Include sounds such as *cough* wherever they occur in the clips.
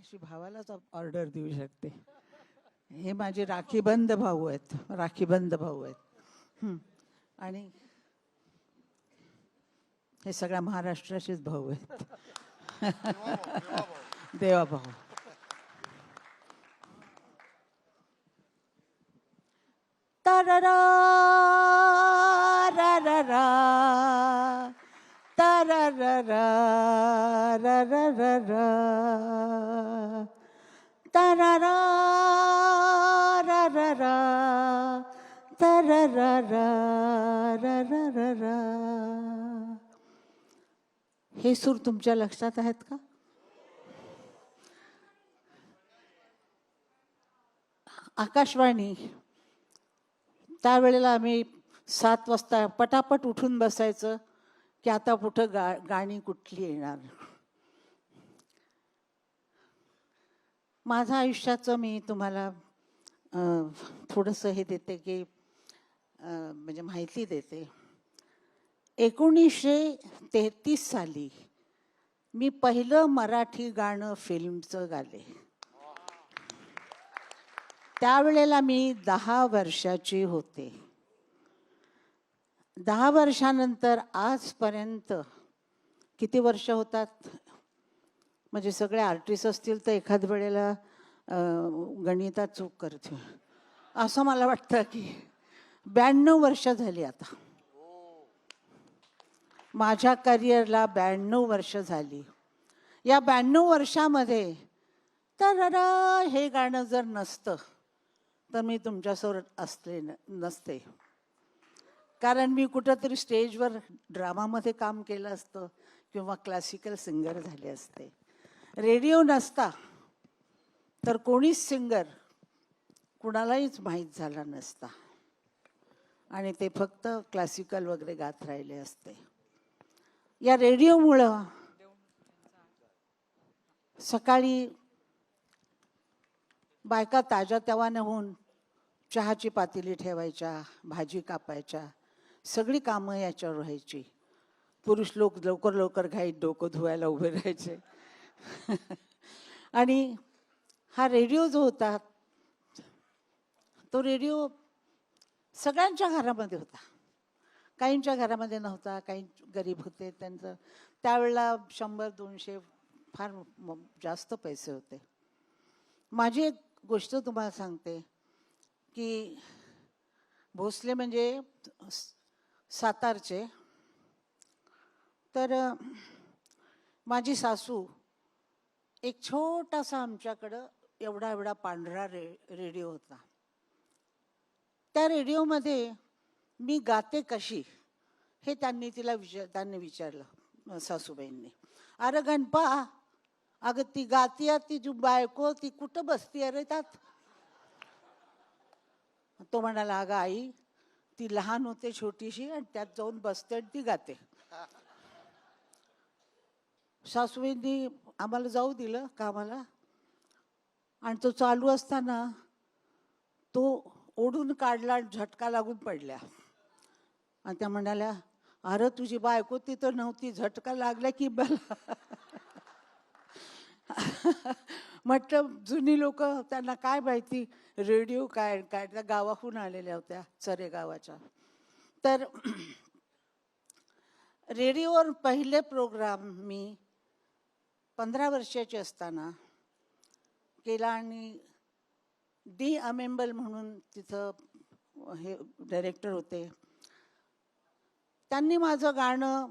अशी भावालाच ऑर्डर देऊ शकते. हे माझे राखीबंद भाऊ आहेत. राखीबंद भाऊ आहेत. आणि हे सगळ्या महाराष्ट्राचेच भाऊ आहेत. देवा भाऊ. तररा हे सूर तुमच्या लक्षात आहेत का? आकाशवाणी त्यावेळेला आम्ही सात वाजता पटापट उठून बसायचं की आता कुठं गा गाणी कुठली येणार. माझं आयुष्याचं मी तुम्हाला थोडंसं हे देते की म्हणजे माहिती देते. एकोणीसशे तेहतीस साली मी पहिलं मराठी गाणं फिल्मचं गाले. त्यावेळेला मी दहा वर्षाची होते. दहा वर्षानंतर आजपर्यंत किती वर्ष होतात? म्हणजे सगळे आर्टिस्ट असतील तर एखाद वेळेला गणितात चूक करते असं मला वाटतं की ब्याण्णव वर्ष झाली आता. माझ्या करिअरला ब्याण्णव वर्ष झाली. या ब्याण्णव वर्षामध्ये तर हे गाणं जर नसतं तर मी तुमच्यासोबत असले न- नसते. कारण मी कुठंतरी स्टेजवर ड्रामामध्ये काम केलं असतं किंवा क्लासिकल सिंगर झाले असते. रेडिओ नसता तर कोणीच सिंगर कुणालाहीच माहीत झाला नसता. आणि ते फक्त क्लासिकल वगैरे गात राहिले असते. या रेडिओमुळं सकाळी बायका ताज्या तवानं होऊन चहाची पातेली ठेवायच्या भाजी कापायच्या सगळी कामं याच्यावर व्हायची. पुरुष लोक लवकर लवकर घाईत डोकं धुवायला उभे राहायचे. आणि हा रेडिओ जो होता तो रेडिओ सगळ्यांच्या घरामध्ये होता. काहींच्या घरामध्ये नव्हता काही गरीब होते त्यांचं त्यावेळेला शंभर दोनशे फार जास्त पैसे होते. माझी एक गोष्ट तुम्हाला सांगते की भोसले म्हणजे सातारचे. तर माझी सासू एक छोटासा आमच्याकडं एवढा एवढा पांढरा रे रेडिओ होता. त्या रेडिओमध्ये मी गाते कशी? हे त्यांनी तिला विचार त्यांनी विचारलं सासूबाईंनी. अरे गणपा अगं ती गाती ती जी बायको ती कुठं बसती अरे त्यात? तो म्हणाला अगं आई ती लहान होते छोटीशी आणि त्यात जाऊन बसते आणि ती गाते. सासूबाईंनी आम्हाला जाऊ दिलं कामाला. आणि तो चालू असताना तो ओढून काढला आणि झटका लागून पडल्या. आणि त्या म्हणाल्या अरे तुझी बायको तिथं नव्हती झटका लागला की मला म्हटलं जुनी लोक त्यांना काय माहिती रेडिओ काय काय त्या गावाहून आलेल्या होत्या चरे गावाच्या. तर रेडिओवर पहिले प्रोग्राम मी पंधरा वर्षाची असताना केला आणि डी अमेंबल म्हणून तिथं हे डायरेक्टर होते. त्यांनी माझं गाणं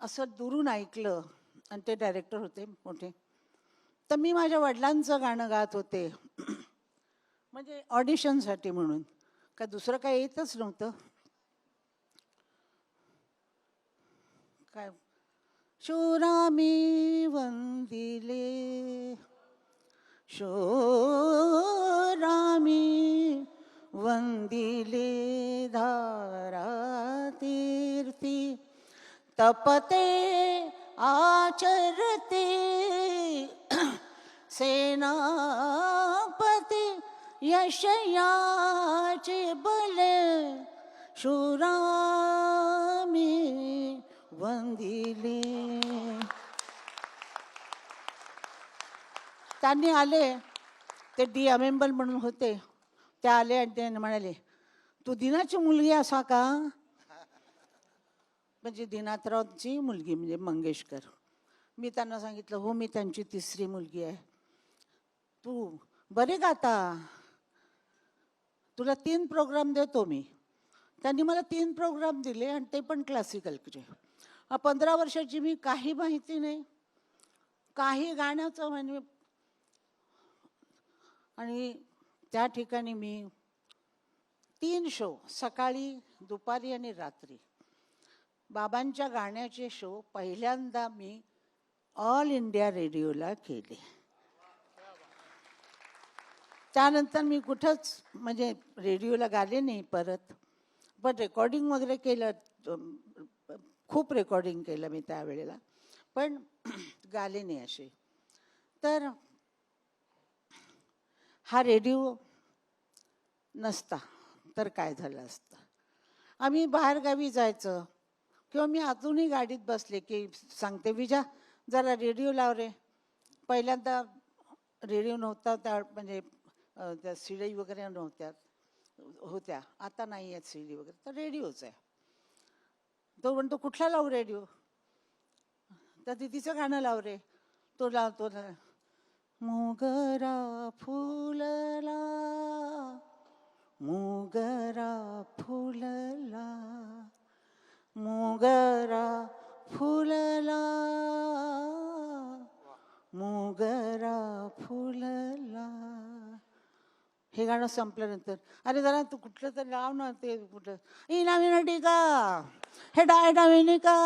असं दुरून ऐकलं आणि ते डायरेक्टर होते मोठे. तर मी माझ्या वडिलांचं गाणं गात होते. म्हणजे ऑडिशनसाठी म्हणून. का दुसरं काय येतच नव्हतं. काय? शोरामी वंदिले. शोरामी वंदिले. तपते आचरते सेनापती यशयाचे बल शुरामी वंदिले. त्यांनी आले ते डी अमेंबल म्हणून होते. ते आले आणि ते म्हणाले तू दिनाची मुलगी असा का? म्हणजे दिनाथरावची मुलगी म्हणजे मंगेशकर. मी त्यांना सांगितलं हो मी त्यांची तिसरी मुलगी आहे. तू बरे गाता. तुला तीन प्रोग्राम देतो मी. त्यांनी मला तीन प्रोग्राम दिले आणि ते पण क्लासिकलचे पंधरा वर्षाची मी काही माहिती नाही. काही गाण्याचं म्हणजे आणि त्या ठिकाणी मी तीन शो सकाळी दुपारी आणि रात्री. बाबांच्या गाण्याचे शो पहिल्यांदा मी ऑल इंडिया रेडिओला केले. त्यानंतर मी कुठंच म्हणजे रेडिओला गाले नाही परत. पण रेकॉर्डिंग वगैरे केलं खूप रेकॉर्डिंग केलं मी त्यावेळेला. पण *clears throat* गाले नाही असे. तर हा रेडिओ नसता तर काय झालं असतं? आम्ही बाहेरगावी जायचं. किंवा मी अजूनही गाडीत बसले की सांगते विजा जरा रेडिओ लाव रे. पहिल्यांदा रेडिओ नव्हता त्या म्हणजे त्या सीडी वगैरे नव्हत्या होत्या. आता नाही आहेत सीडी वगैरे तर रेडिओच आहे. तो म्हणतो कुठला लावू रेडिओ? त्या दिदीचं गाणं लाव रे. तो लावतो मोगरा फुलला मोगरा फुलला मोगरा फुलला. मोगरा फुलला. हे गाणं संपल्यानंतर. अरे जरा तू कुठलं तर लाव ना ते कुठलं ई नवीन टीका हे डाय का?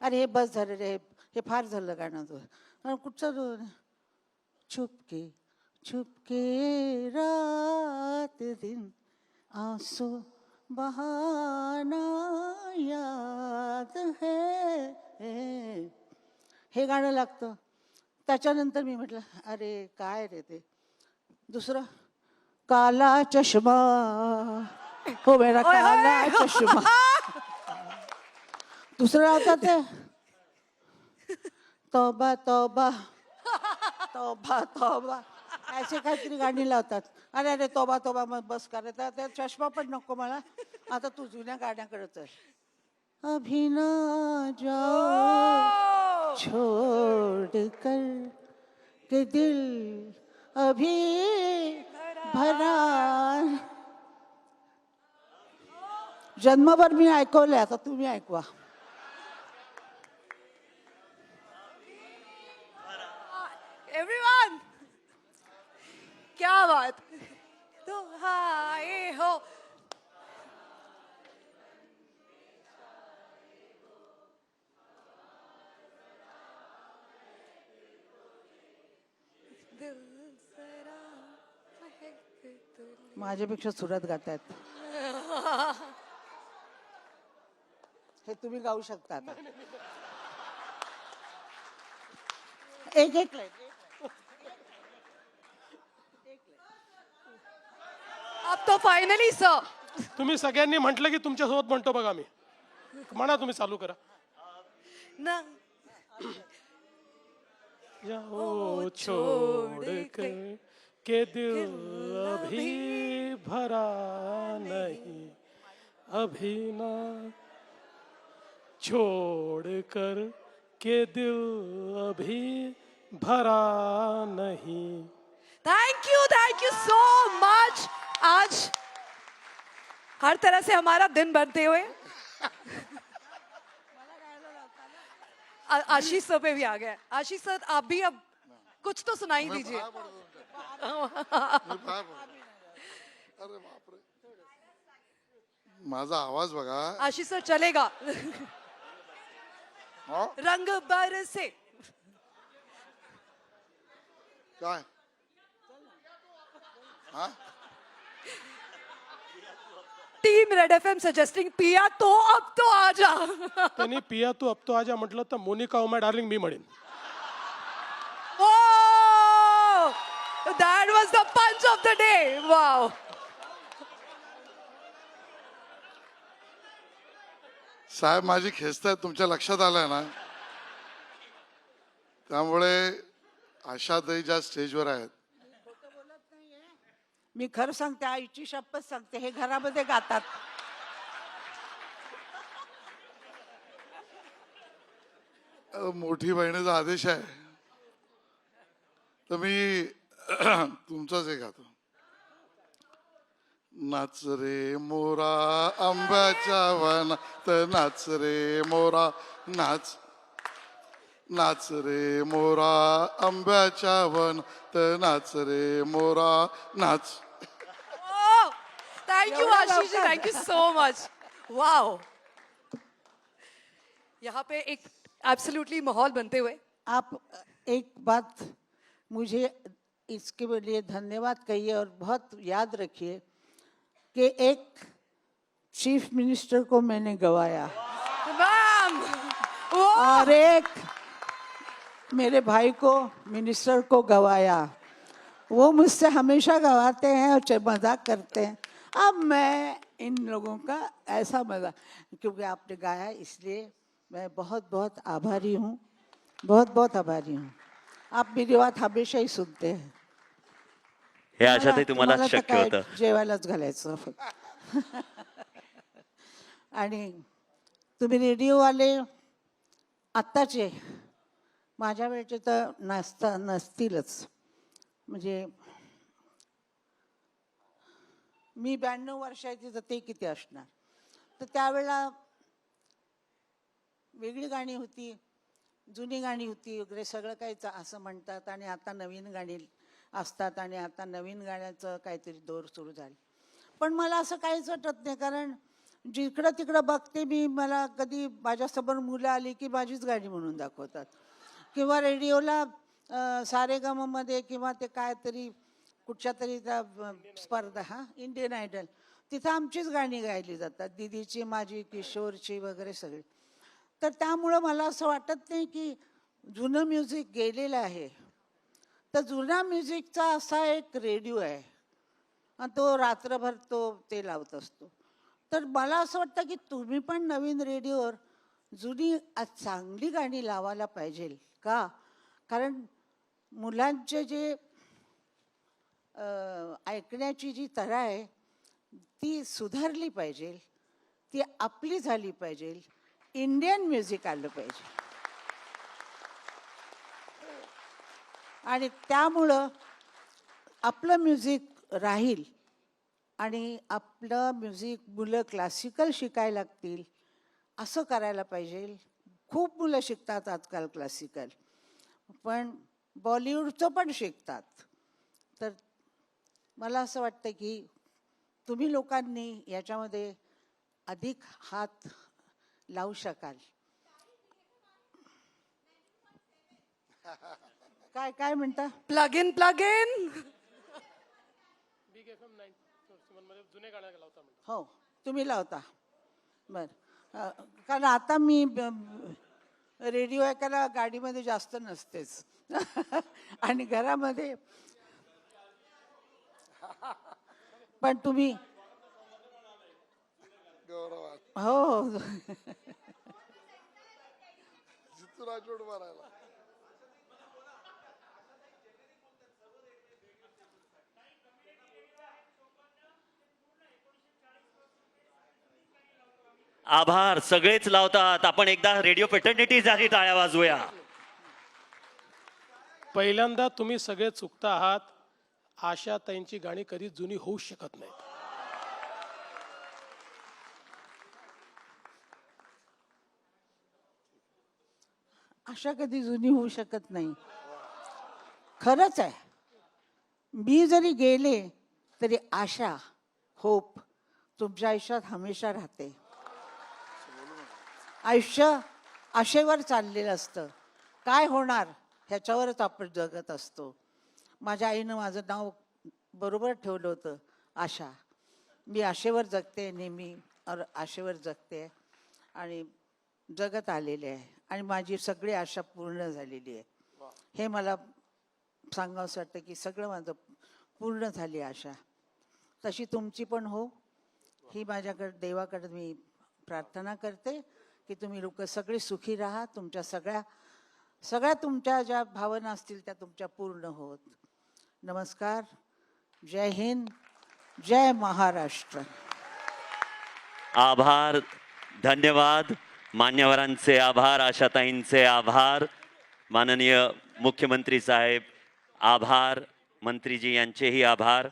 अरे हे बस झालं रे. हे फार झालं गाणं तू कुठचं तू छुपके. छुपके रात दिन आसू बहाना याद है. हे गाणं लागतं. त्याच्यानंतर मी म्हटलं अरे काय रे ते? दुसरं काला चष्मा. हो मेरा काला चष्मा. दुसरं आता ते? तोबा तोबा. तोबा तोबा. असे काहीतरी गाणी लावतात. अरे अरे तोबा तोबा मग बस कर. त्या त्या चष्मा पण नको मला. आता तू जुन्या गाण्याकडे चल. अभी ना जाओ छोड़ कर के दिल अभी भरा. जन्मभर मी ऐकवलंय आता तुम्ही ऐकवा. एवरीवन क्या बात. तो हाय. माझ्यापेक्षा सुरत गातायत. हे तुम्ही गाऊ शकता आता. एक एक लाईन अब तो फायनली सर तुम्ही सगळ्यांनी म्हटलं की तुमच्यासोबत म्हणतो बघा मी. म्हणा तुम्ही चालू करा. ना. जाओ छोड़ कर के दिल अभी भरा नहीं। अभी ना छोड़ कर के दिल अभी भरा नहीं। Thank you thank you so much आज हर तरह से हमारा दिन बनते हुए। आशीष सर पे भी आ गया। आशीष सर आप भी अब कुछ तो सुनाई दीजिए। अरे बापरे. माझा आवाज बघा. आशीष सर चलेगा. हो? रंग बरसे. काय? हा? Team red F M suggesting पिया तो अब तो आजा त्यांनी पिया तू अब तो आजा म्हटलं तर मोनिका ओमा डार्लिंग मी म्हणेन. Was the punch of the day. Wow. साहेब माझी खेचत आहे तुमच्या लक्षात आलंय ना त्यामुळे आशाताई ज्या स्टेजवर आहेत मी खरं सांगते आईची शपथ सांगते हे घरामध्ये गातात अ, मोठी बहिणीचा आदेश आहे तर मी तुमचाच एक गातो नाच रे मोरा आंब्याच्या वनात नाच रे मोरा नाच. नाच रे मोरा आंब्याच्या वनात नाच रे मोरा नाच. थैंक यू एवढं आशीष जी लवकर. Thank you so much wow यहाँ पे एक एब्सोल्युटली माहौल बनते हुए. आप एक बात मुझे इसके लिए धन्यवाद कहिए और बहुत याद रखिए कि एक चीफ मिनिस्टर को मैंने गवाया। और एक मेरे भाई को मिनिस्टर को गवाया। वो मुझसे हमेशा गवाते हैं और मज़ाक करते हैं। अब मैं इन लोगों का ऐसा मज़ाक क्योंकि आपने गाया इसलिए मैं बहुत बहुत आभारी हूँ। बहुत बहुत आभारी हूँ। आप मेरी बात हमेशा ही सुनते हैं। हे आशाताई तुम्हाला तर शक्य काय होतं. जेवायलाच घालायचं. फक्त आणि तुम्ही रेडिओवाले आत्ताचे माझ्या वेळचे तर नसता नसतीलच. म्हणजे मी ब्याण्णव वर्षाची तर ते किती असणार? तर त्यावेळेला वेगळी गाणी होती. जुनी गाणी होती वगैरे सगळं काही असं म्हणतात आणि आता नवीन गाणी असतात आणि आता नवीन गाण्याचं काहीतरी दौर सुरू झाले. पण मला असं काहीच वाटत नाही कारण जिकडं तिकडं बघते मी मला कधी माझ्यासमोर मुलं आली की माझीच गाणी म्हणून दाखवतात. किंवा रेडिओला सारेगामामध्ये किंवा ते काहीतरी कुठच्या तरी त्या स्पर्धा हा इंडियन आयडल तिथं आमचीच गाणी गायली जातात. दिदीची माझी किशोरची वगैरे सगळी. तर त्यामुळं मला असं वाटत नाही की जुनं म्युझिक गेलेलं आहे. तर जुन्या म्युझिकचा असा एक रेडिओ आहे. आणि तो रात्रभर तो ते लावत असतो. तर मला असं वाटतं की तुम्ही पण नवीन रेडिओवर जुनी चांगली गाणी लावायला पाहिजे का? कारण मुलांचे जे ऐकण्याची जी तरा आहे ती सुधारली पाहिजे. ती आपली झाली पाहिजे. इंडियन म्युझिक आलं पाहिजे. आणि त्यामुळं आपलं म्युझिक राहील आणि आपलं म्युझिक मुलं क्लासिकल शिकायला लागतील असं करायला पाहिजे. खूप मुलं शिकतात आजकाल क्लासिकल पण बॉलिवूडचं पण शिकतात. तर मला असं वाटतं की तुम्ही लोकांनी याच्यामध्ये अधिक हात लावू शकाल. काय काय म्हणता? Plug in plug in Big F M nine मध्ये जुने गाणं लावता म्हणतो हो तुम्ही लावता. बर. कारण आता मी रेडिओ ऐकायला गाडीमध्ये जास्त नसतेच. आणि घरामध्ये. पण तुम्ही गौरवात. हो. जितू राजवड मारायला. आभार सगळेच लावतात. आपण एकदा रेडिओ पेटर्निटी साठी टाळ्या वाजवूया. पहिल्यांदा तुम्ही सगळे चुकता आहात. आशा ताईंची गाणी कधी जुनी होऊ शकत नाहीत. अशा कधी जुनी होऊ शकत नाही. खरंच आहे. मी जरी गेले तरी आशा होप तुमच्या आयुष्यात हमेशा राहते. आयुष्य आशेवर चाललेलं असतं. काय होणार ह्याच्यावरच आपण जगत असतो. माझ्या आईनं माझं नाव बरोबर ठेवलं होतं आशा. मी आशेवर जगते नेहमी और आशेवर जगते. आणि जगत आलेले आहे. आणि माझी सगळी आशा पूर्ण झालेली आहे. हे मला सांगावंसं वाटतं की सगळं माझं पूर्ण झाली आशा. तशी तुमची पण हो. ही माझ्याकडे देवाकडे मी प्रार्थना करते की तुम्ही लोक सगळे सुखी राहा तुमच्या सगळ्या सगळ्या तुमच्या ज्या भावना असतील त्या तुमच्या पूर्ण होत. नमस्कार. जय हिंद. जय महाराष्ट्र. आभार. धन्यवाद. मान्यवरांचे आभार आशाताईंचे आभार माननीय मुख्यमंत्री साहेब आभार मंत्रीजी यांचेही आभार.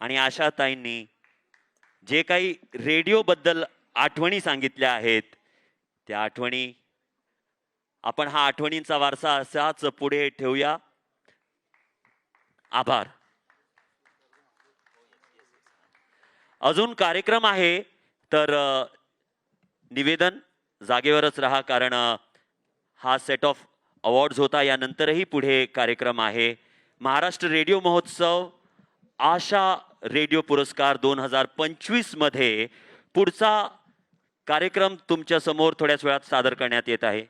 आणि आशाताईंनी जे काही रेडिओबद्दल आठवणी सांगितल्या आहेत त्या आठवणी आपण हा आठवणींचा वारसा असाच पुढे ठेवूया. आभार. अजून कार्यक्रम आहे तर निवेदन जागेवरच राहा कारण हा सेट ऑफ अवॉर्ड्स होता. यानंतरही पुढे कार्यक्रम आहे. महाराष्ट्र रेडिओ महोत्सव आशा रेडिओ पुरस्कार दोन हजार पंचवीसमध्ये पुढचा कार्यक्रम तुमच्यासमोर थोड्याच वेळात सादर करण्यात येत आहे.